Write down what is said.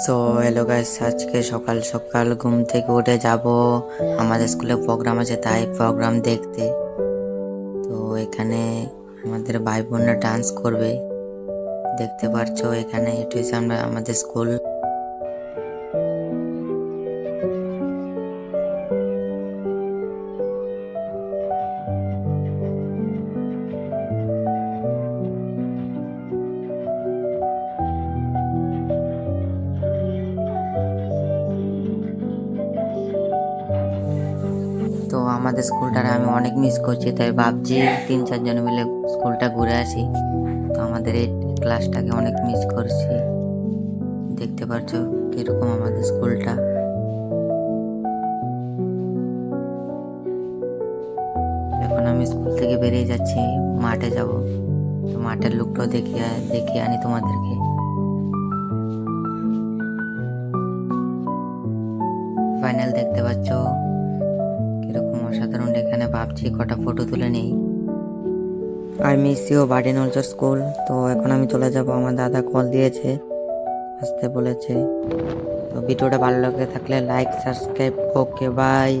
So hello guys আজকে সকাল সকাল ঘুম থেকে উঠে যাব। আমাদের স্কুলে প্রোগ্রাম আছে, তাই প্রোগ্রাম দেখতে। তো এখানে আমাদের ভাই বোনরা ডান্স করবে। দেখতে পারছ, এখানে এটা হচ্ছে আমরা আমাদের স্কুল তো আমাদের স্কুলটার আমি অনেক মিস করছি, তাই ভাবছি তিন চারজন মিলে স্কুলটা ঘুরে আসি। তো আমাদের এই ক্লাসটাকে অনেক মিস করছি। দেখতে পাচ্ছ কীরকম আমাদের স্কুলটা। এখন আমি স্কুল থেকে বেরিয়ে যাচ্ছি, মাঠে যাব। তো মাঠের লুকটাও দেখিয়ে দেখিয়ে আনি তোমাদেরকে। ফাইনাল দেখতে পাচ্ছ। ভাবছি কটা ফটো তুলে নেই। আর miss you burden also school তো এখন আমি চলে যাব, আমার দাদা কল দিয়েছে, আসতে বলেছে। তো ভিডিওটা ভালো লাগে থাকলে লাইক সাবস্ক্রাইব ওকে বাই